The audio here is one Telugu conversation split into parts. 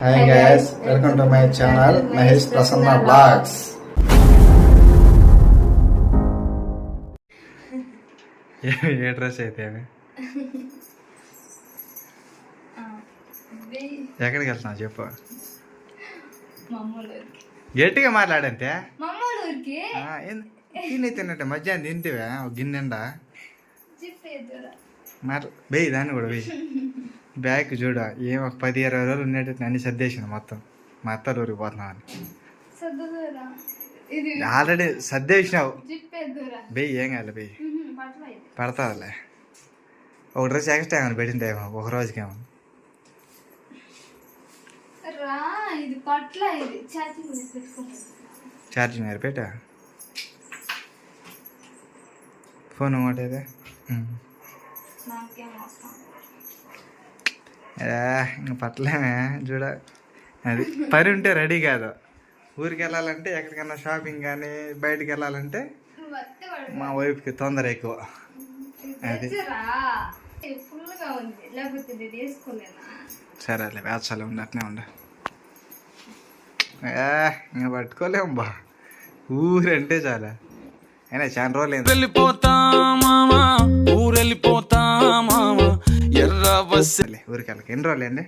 Hi guys welcome to my channel Mahesh Prasanna blogs A dress అయితే అవి? ఎక్కడికి వెళ్తున్నావు చెప్పు. గట్టిగా మాట్లాడంతే? మమ్మల్కి ఆ, ఏంది? తిని తిన్నట్టే మధ్యాహ్నం తింటివా? గిన్నెండా? మాట్లా వేయి దాన్ని కూడా వేయి. బ్యాగ్ చూడ ఏం ఒక పది ఇరవై రోజులు ఉన్నట్టు అన్ని సర్దేసింది మొత్తం. మా అత్తలు ఊరికి పోతున్నామని ఆల్రెడీ సర్దేసినావు. బెయ్యి ఏం కాదు బెయ్యి. పడతాదిలే ఒక డ్రెస్ ఎక్స్ట్రా ఏమైనా పెట్టిందేమో ఒక రోజుకేమో. ఛార్జింగ్ గారు పెట్టా? ఫోన్ ఒకటేదే నాకేం ఇంకా పట్టలేమే చూడ అది పని ఉంటే రెడీ కాదు. ఊరికి వెళ్ళాలంటే ఎక్కడికైనా షాపింగ్ కానీ బయటికి వెళ్ళాలంటే మా వైఫ్కి తొందర ఎక్కువ. అది. సరేలే వేచాలి ఉండి అట్నే ఉండ. ఏ, ఇంకా పట్టుకోలేము బా. ఊరంటే చాలా. అయినా చాలా రోజులు వెళ్ళిపోతా మామా. ఊరెళ్ళిపోతా. ఎర్ర బస్ సర్లే, ఊరికి వెళ్ళక ఎన్ని రోజులు అండి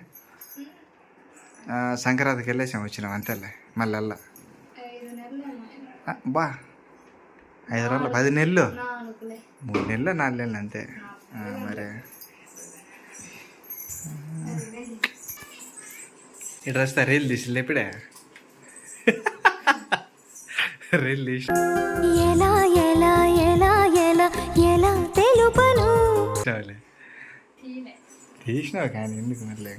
సంక్రాంతికి వెళ్ళేసాం వచ్చినాం అంతేలే మళ్ళీ వెళ్ళా. బా. ఐదు రోజులు పది నెలలు? మూడు నెలలు నాలుగు నెలలు అంతే. మరి. ఈ డ్రెస్ రీల్ తీసి ఇప్పుడే. రీల్ తీసి ఎలా ఎలా ఎలా ఎలా ఎలా తెలుపను? చాలే. తీసినావు కానీ ఎందుకు మళ్ళీ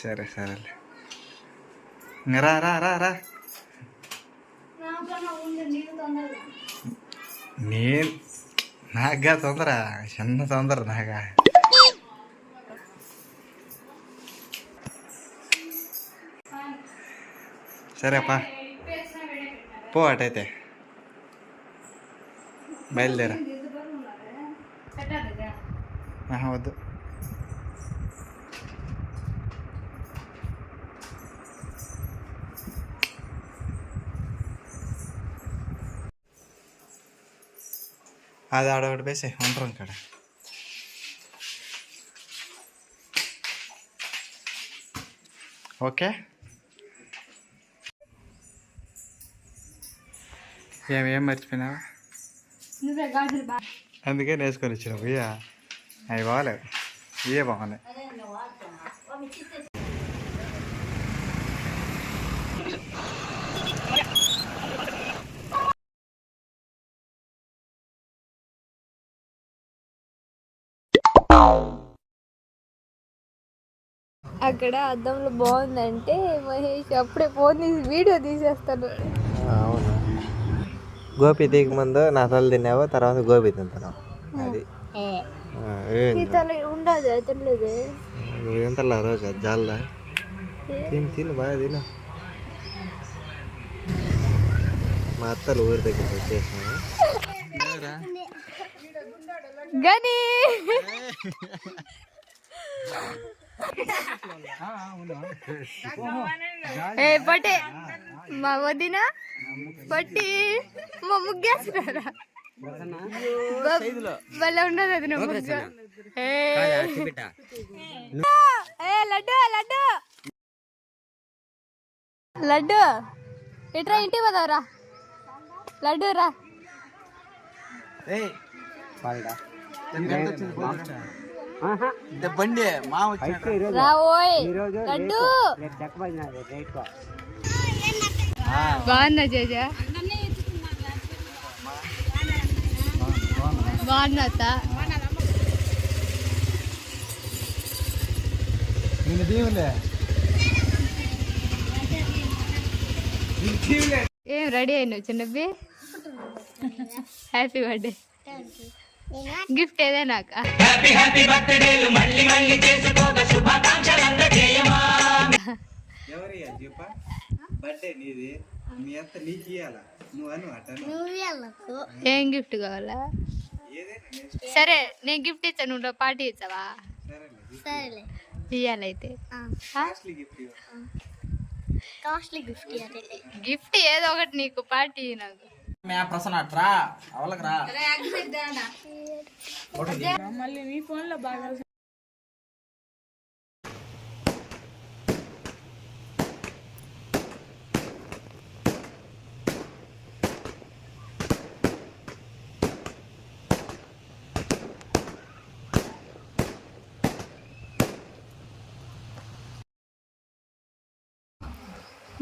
సరే సరేలే. రా రా రా రా. నేను నాగా తొందర చిన్న తొందర నాగా సరేపా. పో అటైతే. బయలుదేరా. వద్దు అది ఆడ ఒకటి వేసే ఉంటాం కాడ ఓకే ఏం ఏం మర్చిపోయినావా నువ్వే గాజులు బాగా అందుకే నేర్చుకొని వచ్చిన ఇయ్య అవి బాగాలేవు. ఇవే బాగున్నాయి. అక్కడ అద్దంలో బాగుందంటే మహేష్ అప్పుడే ఫోన్ తీసి వీడియో తీసేస్తాడు. గోపి దిగు ముందు నా తల తిన్నావు తర్వాత గోపి తింటున్నావు. అది. తల నువ్వు తింటలా రోజు? అది జాలదా తిని తిను బాగా తిను. మా అత్తలు ఊరి దగ్గరికి వచ్చేసినాము గని. ఏ. పట్టే మా వదిన పట్టి మా ముగ్గేస్తున్నారా? భలే ఉండదు అది ముగ్గ. ఏ. లడ్డు లడ్డు. లడ్డు. ఇట్రా ఇంటికి పోదావరా లడ్డు రా. బండి మా లడ్డు. బాగున్నా జేజ. బాగున్నా ఏం రెడీ అయినావు చిన్నబ్బి హ్యాపీ బర్త్డే గిఫ్ట్ ఏదే నాకు ఎవరి చెప్ప బర్త్డే నీది. మీ అంత నీకు నువ్వు అను ఏం గిఫ్ట్ కావాలా? సరే నేను గిఫ్ట్ ఇచ్చాను నువ్వు పార్టీ ఇచ్చావా సరేలే ఇయ్యాలైతే కాస్ట్లీ గిఫ్ట్ ఇవ్వాలి గిఫ్ట్ ఏదో ఒకటి నీకు పార్టీ నాకు. ప్రసన్న రా అవలకు రా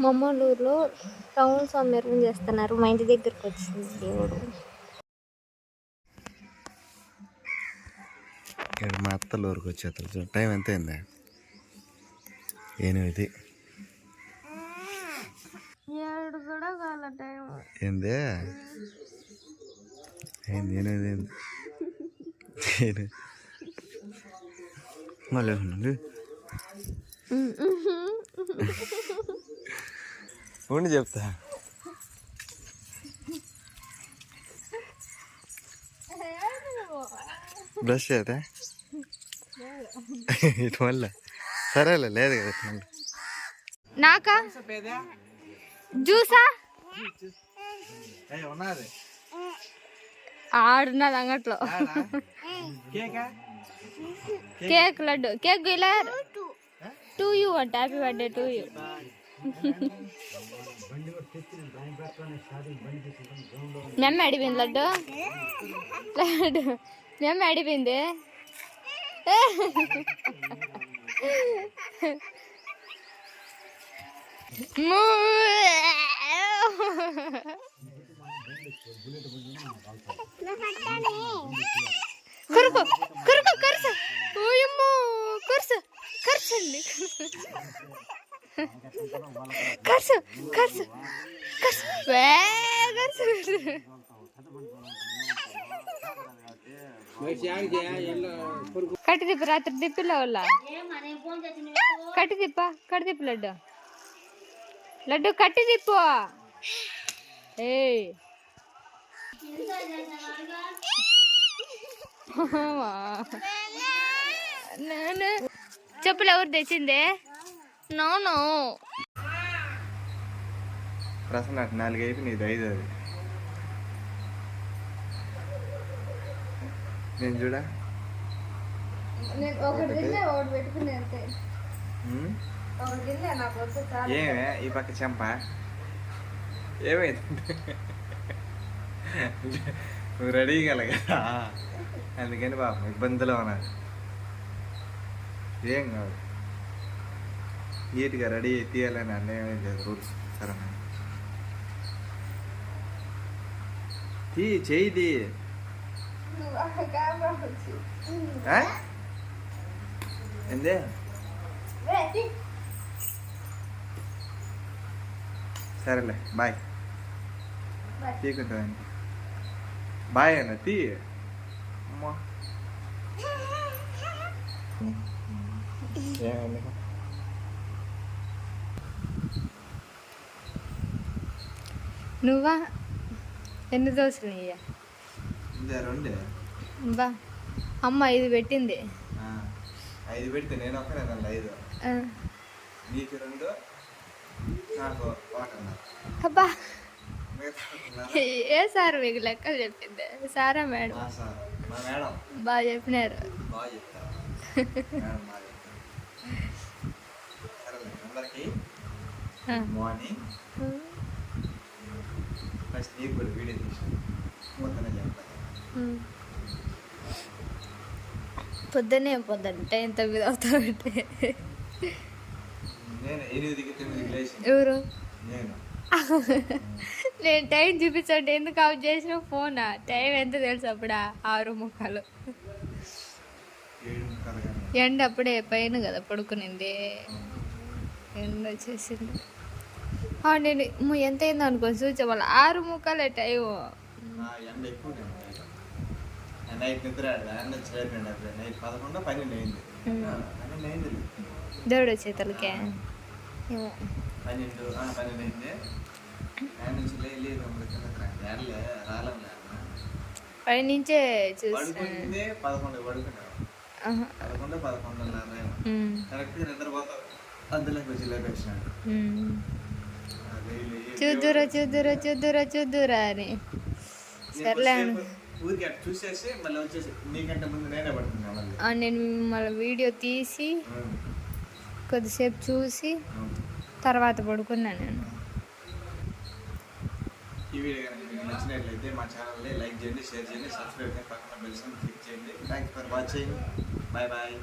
మమ్మలూరులో టౌన్ సౌందర్యం చేస్తున్నారు. మా ఇంటి దగ్గరకు వచ్చింది దేవుడు. ఇక్కడ మా అత్తలు ఊరికి వచ్చేస్తారు టైం ఎంత అయిందా ఎనిమిది. ఏడు కూడా కాల టైం. ఏంది? ఏంది ఎనిమిది ఏంది. మళ్ళీ ఉండు. చెప్తా. బ్రష్ చేదా ఇటు మళ్ళీ. సరేలే లేదు కదా నాకా? జ్యూసా? ఉన్నది. ఆడున్నది అంగట్లో కేకా? కేక్ లడ్డు. కేక్ ఇలా? టూ యూ అంట. Happy birthday to you. మెమ్మ అడిపోయింది లడ్డు. లడ్డు. మెమ్మ అడిపోయింది కురుకు కురుకు కరుసు. ఓయమ్మో కరుసు. కరుసండి కరుసు కరుసు. కట్టి తిప్ప రాత్రి తిప్పిలా వాళ్ళ? కట్టి తిప్ప కట్టి తిప్పు లడ్డు లడ్డు కట్టి తిప్పు ఏయ్ చెప్పులు ఎవరు తెచ్చిందే? నో ప్రసన్న అటు నాలుగు అయిపోయి ఇది ఐదు అది. నేను చూడా. ఏమే ఈ పక్క చెంప? ఏమైంది? నువ్వు రెడీ గల కదా? అందుకని పాపం ఇబ్బందిలో ఉన్నారు ఏం కాదు. నీట్గా రెడీ తీయాలని అన్నయ్య లేదు రూల్స్. సరేనా? తీ చేయి తీ ఆ? ఏందే సరేలే బాయ్ తీకుంటుందండి బాయ్ అన్న తీ అమ్మా ఏమైంది నువ్వా ఎన్ని దోశలు ఇయ్య? బా అమ్మ ఇది పెట్టింది. ఐదు పెడితే నేను ఒక్కనే ఐదు. నీకు రెండు నాకు అబ్బా. ఏ సార్ మీకు లెక్కలు చెప్పింది? సారా మేడం? బాగా చెప్పినారు. మార్నింగ్. ఫస్ట్ నీకు కూడా వీడియో తీసాను పొద్దునే ఉమ్. పొద్దునే పొద్దుంటే ఇంత మీద అవుతామంటే నేను ఎనిమిదికి తొమ్మిదికి లేచి ఎవరు? నేను. నేను టైం చూపించండి ఎందుకు ఆఫ్ చేసిన ఫోనా? టైం ఎంత తెలుసు అప్పుడా? ఆరు ముఖాలు ఎండ అప్పుడే పైన కదా పడుకునింది. ఎండ వచ్చేసింది. నేను ఎంత అయింది అనుకో చూచే వాళ్ళు ఆరు ముఖాలే టైం ఆ ఎండ ఎక్కువ నేను నైట్ నైట్ నిద్ర ఎండ వచ్చి లేపండి అప్పుడు నైట్ పదకొండు పన్నెండు అయింది. ఆ, పన్నెండు అయింది దేవుడు రాలంలే పై నుంచే చూసి పదకొండు. పదకొండు పదకొండున్నర ఏమో. ఉమ్, కరెక్ట్గా నిద్రపోతావు. అందులోకి వచ్చి. అదే చూద్దురా చూద్దురా చూద్దురా చూద్దురా అని. సర్లే నేనే మళ్ళీ. వీడియో తీసి కొద్దిసేపు చూసి. తర్వాత పడుకున్నాను నేను. ఈ వీడియో కనుక మీకు నచ్చినట్లయితే మా ఛానల్ని లైక్ చేయండి షేర్ చేయండి సబ్స్క్రైబ్ చేయండి పక్కన బెల్స్ క్లిక్ చేయండి. Thanks for watching bye bye